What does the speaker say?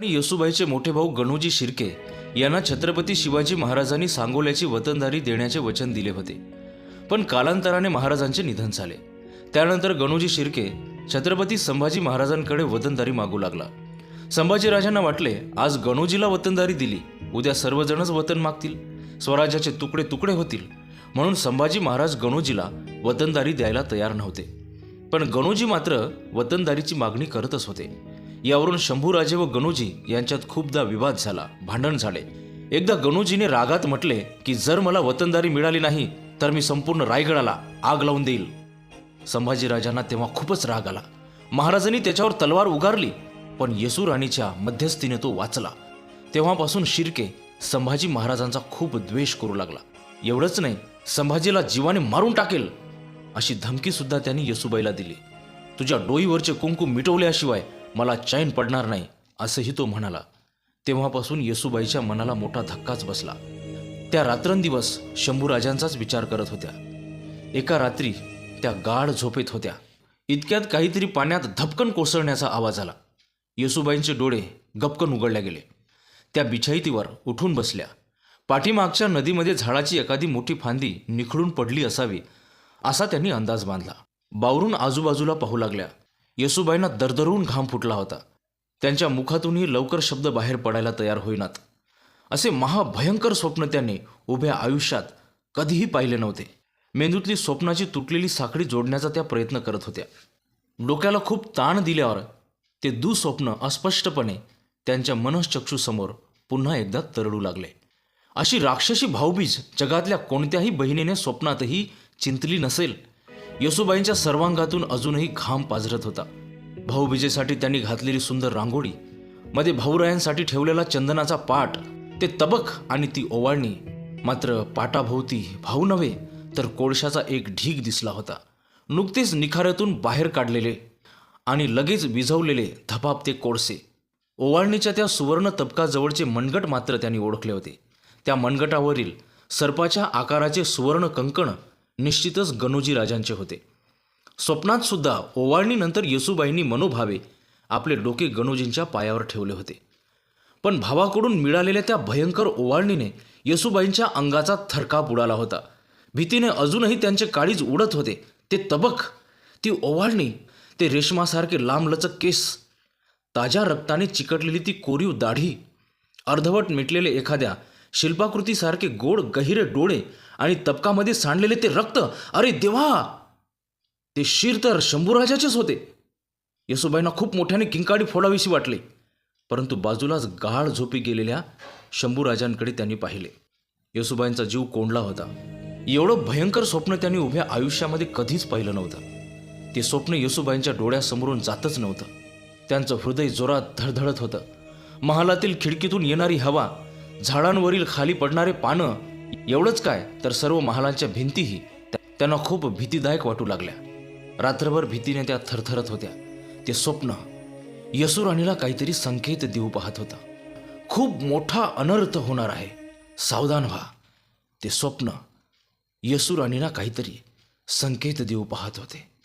आणि येसुबाईचे मोठे भाऊ गणूजी शिर्के यांना छत्रपती शिवाजी महाराजांनी सांगोल्याची वतनदारी देण्याचे वचन दिले होते. पण कालांतराने महाराजांचे निधन झाले. त्यानंतर गणूजी शिर्के छत्रपती संभाजी महाराजांकडे वतनदारी मागू लागला. संभाजीराजांना वाटले आज गणूजीला वतनदारी दिली. उद्या सर्वजणच वतन मागतील. स्वराज्याचे तुकडे तुकडे होतील. म्हणून संभाजी महाराज गणूजीला वतनदारी द्यायला तयार नव्हते. पण गणूजी मात्र वतनदारीची मागणी करतच होते. यावरून शंभूराजे व गणूजी यांच्यात खूपदा विवाद झाला भांडण झाले. एकदा गणूजीने रागात म्हटले की जर मला वतनदारी मिळाली नाही तर मी संपूर्ण रायगडाला आग लावून देईल. संभाजीराजांना तेव्हा खूपच राग आला. महाराजांनी त्याच्यावर तलवार उगारली पण येसू राणीच्या मध्यस्थीने तो वाचला. तेव्हापासून शिर्के संभाजी महाराजांचा खूप द्वेष करू लागला. एवढंच नाही संभाजीला जीवाने मारून टाकेल अशी धमकी सुद्धा त्यांनी येसूबाईला दिली. तुझ्या डोईवरचे कुंकू मिटवल्याशिवाय मला चैन पडणार नाही असंही तो म्हणाला. तेव्हापासून येसूबाईच्या मनाला मोठा धक्काच बसला. त्या रात्रंदिवस शंभूराजांचाच विचार करत होत्या. एका रात्री त्या गाढ झोपेत होत्या. इतक्यात काहीतरी पाण्यात धपकन कोसळण्याचा आवाज आला. येसूबाईंचे डोळे गपकन उघडल्या गेले. त्या बिछाईतीवर उठून बसल्या. पाठीमागच्या नदीमध्ये झाडाची एखादी मोठी फांदी निखळून पडली असावी असा त्यांनी अंदाज बांधला. बावरून आजूबाजूला पाहू लागल्या. येसूबाईंना दरदरून घाम फुटला होता. त्यांच्या मुखातूनही लवकर शब्द बाहेर पडायला तयार होईनात. असे महाभयंकर स्वप्न त्यांनी उभ्या आयुष्यात कधीही पाहिले नव्हते. मेंदूतली स्वप्नाची तुटलेली साखळी जोडण्याचा त्या प्रयत्न करत होत्या. डोक्याला खूप ताण दिल्यावर ते दुस्वप्न अस्पष्टपणे त्यांच्या मनश्चक्षूसमोर पुन्हा एकदा तरळू लागले. अशी राक्षसी भाऊबीज जगातल्या कोणत्याही बहिणीने स्वप्नातही चिंतली नसेल येसुबाईंच्या सर्वांगातून अजूनही घाम पाझरत होता. भाऊबीजेसाठी त्यांनी घातलेली सुंदर रांगोळी मध्ये भाऊरायांसाठी ठेवलेला चंदनाचा पाट ते तबक आणि ती ओवाळणी. मात्र पाटाभोवती भाऊ नव्हे तर कोळशाचा एक ढीग दिसला होता. नुकतेच निखाऱ्यातून बाहेर काढलेले आणि लगेच विझवलेले धपापते कोळसे. ओवाळणीच्या त्या सुवर्ण तबकाजवळचे मनगट मात्र त्यांनी ओळखले होते. त्या मनगटावरील सर्पाच्या आकाराचे सुवर्ण कंकण निश्चितच गणोजी राजांचे होते. स्वप्नात सुद्धा ओवाळणीनंतर येसूबाईंनी मनोभावे आपले डोके गणोजींच्या पायावर ठेवले होते. पण भावाकडून मिळालेल्या त्या भयंकर ओवाळणीने येसुबाईंच्या अंगाचा थरकाप उडाला होता. भीतीने अजूनही त्यांचे काळीज उडत होते. ते तबक ती ओवाळणी ते रेशमासारखे लांबलचक केस ताज्या रक्ताने चिकटलेली ती कोरीव दाढी अर्धवट मिटलेले एखाद्या शिल्पाकृतीसारखे गोड गहिरे डोळे आणि तबकामध्ये सांडलेले ते रक्त. अरे देवा! ते शिर तर शंभूराजाचेच होते. येसुबाईंना खूप मोठ्याने किंकाडी फोडावीशी वाटली. परंतु बाजूलाच गाढ झोपी गेलेल्या शंभूराजांकडे त्यांनी पाहिले. येसुबाईंचा जीव कोंडला होता. एवढं भयंकर स्वप्न त्यांनी उभ्या आयुष्यामध्ये कधीच पाहिलं नव्हतं. ते स्वप्न येसुबाईंच्या डोळ्यासमोरून जातच नव्हतं. त्यांचं हृदय जोरात धडधडत होतं. महालातील खिडकीतून येणारी हवा झाडांवरील खाली पडणारे पानं एवढंच काय तर सर्व महालांच्या भिंतीही त्यांना खूप भीतीदायक वाटू लागल्या. रात्रभर भीतीने त्या थरथरत होत्या. ते स्वप्न यसुराणीला काहीतरी संकेत देऊ पाहत होता. खूप मोठा अनर्थ होणार आहे. सावधान व्हा. ते स्वप्न यसुराणीला काहीतरी संकेत देऊ पाहत होते.